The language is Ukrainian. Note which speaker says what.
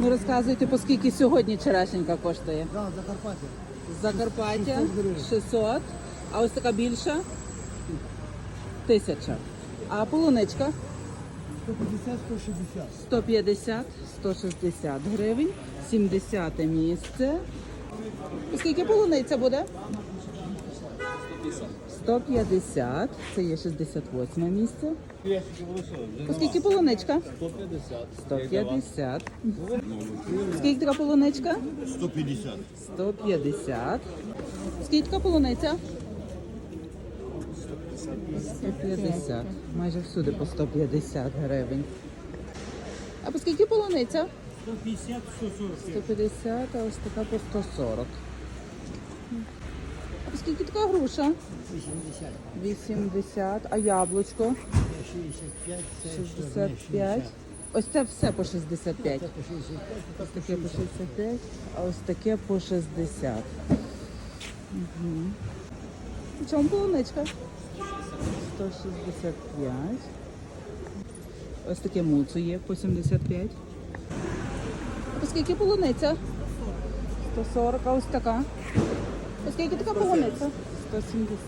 Speaker 1: Ну розказуйте, по скільки сьогодні черешенька коштує?
Speaker 2: Да, Закарпаття.
Speaker 1: Закарпаття
Speaker 2: 600
Speaker 1: 600, а ось така більша 1000. А полуничка
Speaker 2: 150-160.
Speaker 1: 150, 160 гривень, 70 місце. Скільки полуниця буде? 150, це є 68 місце. По скільки полуничка?
Speaker 3: 150.
Speaker 1: 150. Скільки така полуничка?
Speaker 3: 150.
Speaker 1: 150. Скільки така полуниця? 150. Майже всюди по 150 гривень. А по скільки полуниця?
Speaker 2: 150, 140.
Speaker 1: 150, а ось така по 140. Скільки така груша?
Speaker 2: 80.
Speaker 1: 80. А яблучко?
Speaker 2: 65, це
Speaker 1: 65. Ось це все по 65.
Speaker 2: По 65,
Speaker 1: Ось таке по 65, а ось таке по 60. Угу. Чому полуничка? 165. Ось таке муцу є по 75. А по скільки полуниця? 140, а ось така. По скільки така полуниця? 170.